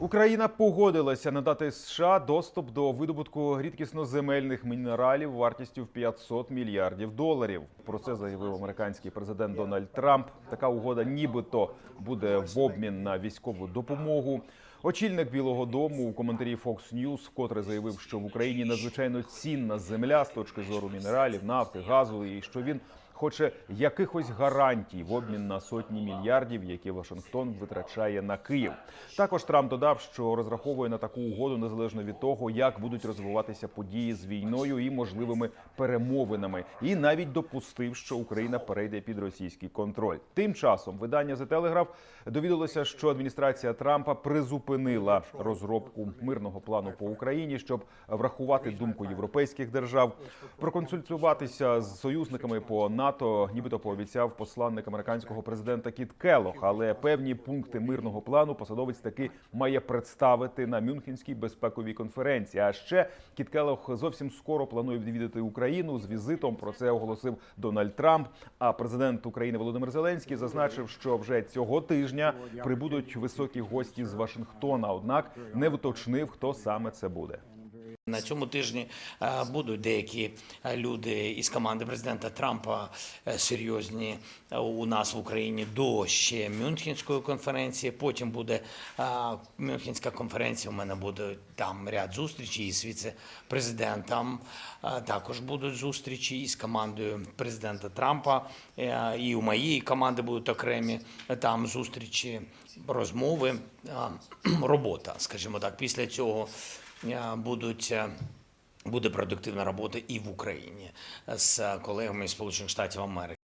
Україна погодилася надати США доступ до видобутку рідкісноземельних мінералів вартістю в 500 мільярдів доларів. Про це заявив американський президент Дональд Трамп. Така угода, нібито, буде в обмін на військову допомогу. Очільник Білого Дому у коментарі Fox News вкотре заявив, що в Україні надзвичайно цінна земля з точки зору мінералів, нафти, газу, і що він хоче якихось гарантій в обмін на сотні мільярдів, які Вашингтон витрачає на Київ. Також Трамп додав, що розраховує на таку угоду незалежно від того, як будуть розвиватися події з війною і можливими перемовинами, і навіть допустив, що Україна перейде під російський контроль. Тим часом видання The Telegraph довідалося, що адміністрація Трампа призупинила розробку мирного плану по Україні, щоб врахувати думку європейських держав, проконсультуватися з союзниками по НАТО, нібито пообіцяв посланник американського президента Кіт Келох. Але певні пункти мирного плану посадовець таки має представити на Мюнхенській безпековій конференції. А ще Кіт Келох зовсім скоро планує відвідати Україну з візитом. Про це оголосив Дональд Трамп. А президент України Володимир Зеленський зазначив, що вже цього тижня прибудуть високі гості з Вашингтона. Однак не вточнив, хто саме це буде. На цьому тижні е, будуть деякі е, люди із команди президента Трампа е, серйозні у нас в Україні до ще Мюнхенської конференції. Потім буде Мюнхенська конференція. У мене буде там ряд зустрічей із віце-президентом. Також будуть зустрічі із командою президента Трампа. І у моєї команди будуть окремі там зустрічі, розмови, робота, скажімо так. Після цього будуть. е, Буде продуктивна робота і в Україні з колегами Сполучених Штатів Америки.